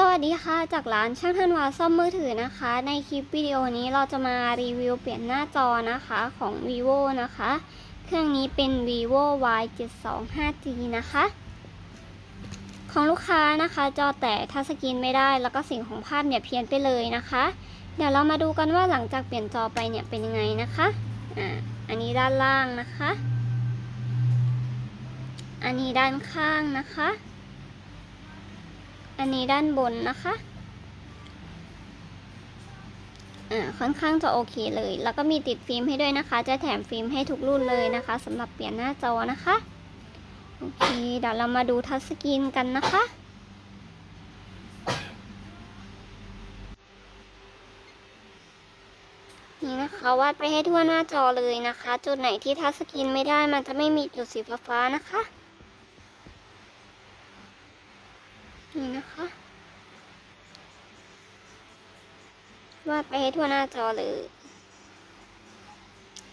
สวัสดีค่ะ จากร้านช่างธันวาซ่อมมือถือนะคะ ในคลิปวิดีโอนี้เราจะมารีวิวเปลี่ยนหน้าจอนะคะของ vivo นะคะ เครื่องนี้เป็น vivo y 7 2 5 g นะคะ ของลูกค้านะคะ จอแตกทัชสกรีนไม่ได้แล้วก็สียงของภาพเนี่ยเพี้ยนไปเลยนะคะ เดี๋ยวเรามาดูกันว่าหลังจากเปลี่ยนจอไปเนี่ยเป็นยังไงนะคะอ่าอันนี้ด้านล่างนะคะ อันนี้ด้านข้างนะคะ อันนี้ด้านบนนะคะอ่าค่อนข้างจะโอเคเลย แล้วก็มีติดฟิล์มให้ด้วยนะคะ จะแถมฟิล์มให้ทุกรุ่นเลยนะคะสำหรับเปลี่ยนหน้าจอนะคะ โอเค เดี๋ยวเรามาดูทัชสกรีนกันนะคะนี่นะคะวาดไปให้ทั่วหน้าจอเลยนะคะ จุดไหนที่ทัชสกรีนไม่ได้มันจะไม่มีจุดสีฟ้าๆนะคะ นี่นะคะวาดไปให้ทั่วหน้าจอเลย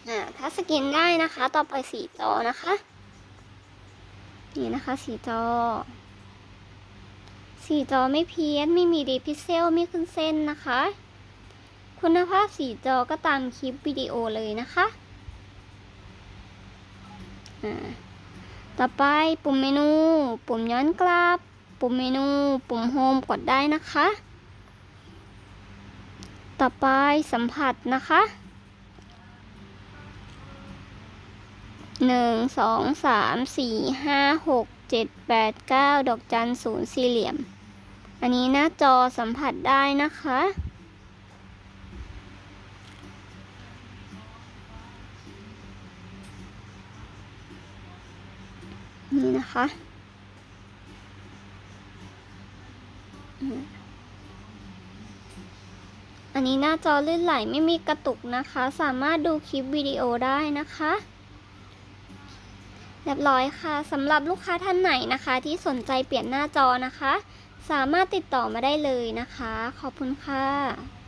อ่าถ้าสกินได้นะคะ ต่อไปสีจอนะคะ นี่นะคะสีจอ สีจอไม่เพี้ยน ไม่มีดีพิเซลไม่ขึ้นเส้นนะคะ คุณภาพสีจอก็ตามคลิปวิดีโอเลยนะคะต่อไปปุ่มเมนู ปุ่มย้อนกลับ ปุ่มเมนู ปุ่มโฮมกดได้นะคะ ต่อไปสัมผัสนะคะหนึ่งสองสามสี่ห้าหกเจ็ดแปดเก้าดอกจันศูนย์สี่เหลี่ยม อันนี้หน้าจอสัมผัสได้นะคะ นี่นะคะอืม อันนี้หน้าจอลื่นไหลไม่มีกระตุกนะคะ สามารถดูคลิปวิดีโอได้นะคะเรียบร้อยค่ะสำหรับลูกค้าท่านไหนนะคะ ที่สนใจเปลี่ยนหน้าจอนะคะ สามารถติดต่อมาได้เลยนะคะ ขอบคุณค่ะ